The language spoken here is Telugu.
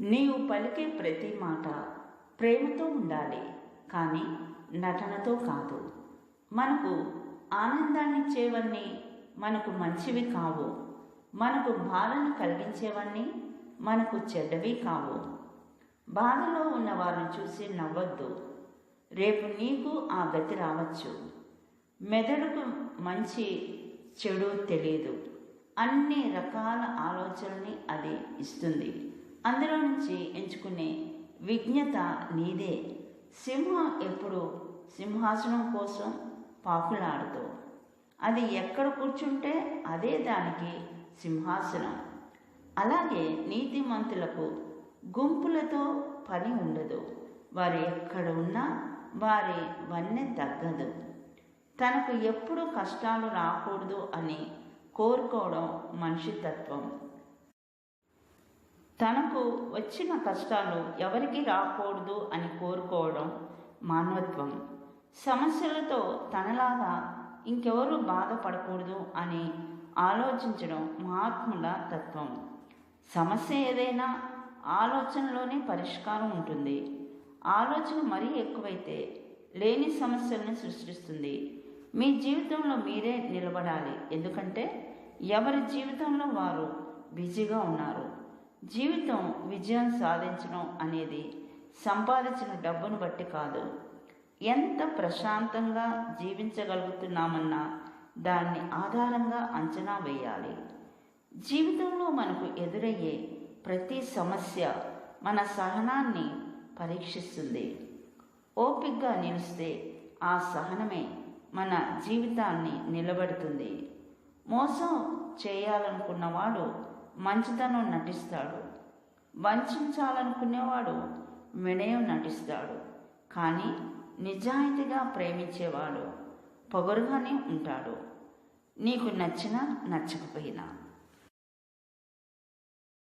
నీవు పలికే ప్రతి మాట ప్రేమతో ఉండాలి కానీ నటనతో కాదు. మనకు ఆనందాన్నిచ్చేవన్నీ మనకు మంచివి కావు. మనకు బాధను కలిగించేవన్నీ మనకు చెడ్డవి కావు. బాధలో ఉన్న వారిని చూసి నవ్వద్దు. రేపు నీకు ఆ గతి రావచ్చు. మెదడుకు మంచి చెడు తెలియదు అన్ని రకాల ఆలోచనల్ని అది ఇస్తుంది. అందులో నుంచి ఎంచుకునే విజ్ఞత నీదే. సింహం ఎప్పుడు సింహాసనం కోసం పాకులాడుతూ అది ఎక్కడ కూర్చుంటే అదే దానికి సింహాసనం. అలాగే నీతిమంతులకు గుంపులతో పని ఉండదు. వారు ఎక్కడ ఉన్నా వారి వన్నె తగ్గదు. తనకు ఎప్పుడు కష్టాలు రాకూడదు అని కోరుకోవడం మనిషి తత్వం. తనకు వచ్చిన కష్టాలు ఎవరికి రాకూడదు అని కోరుకోవడం మానవత్వం. సమస్యలతో తనలాగా ఇంకెవరు బాధపడకూడదు అని ఆలోచించడం మహాత్ముల తత్వం. సమస్య ఏదైనా ఆలోచనలోనే పరిష్కారం ఉంటుంది. ఆలోచన మరీ ఎక్కువైతే లేని సమస్యలను సృష్టిస్తుంది. మీ జీవితంలో మీరే నిలబడాలి. ఎందుకంటే ఎవరి జీవితంలో వారు బిజీగా ఉన్నారు? జీవితం విజయం సాధించడం అనేది సంపాదించిన డబ్బును బట్టి కాదు. ఎంత ప్రశాంతంగా జీవించగలుగుతున్నామన్న దాన్ని ఆధారంగా అంచనా వేయాలి. జీవితంలో మనకు ఎదురయ్యే ప్రతి సమస్య మన సహనాన్ని పరీక్షిస్తుంది. ఓపికగా నిలిస్తే ఆ సహనమే మన జీవితాన్ని నిలబెడుతుంది. మోసం చేయాలనుకున్నవాడు మంచితనం నటిస్తాడు. వంచాలనుకునేవాడు వినయం నటిస్తాడు. కానీ నిజాయితీగా ప్రేమించేవాడు పొగరుగానే ఉంటాడు. నీకు నచ్చినా నచ్చకపోయినా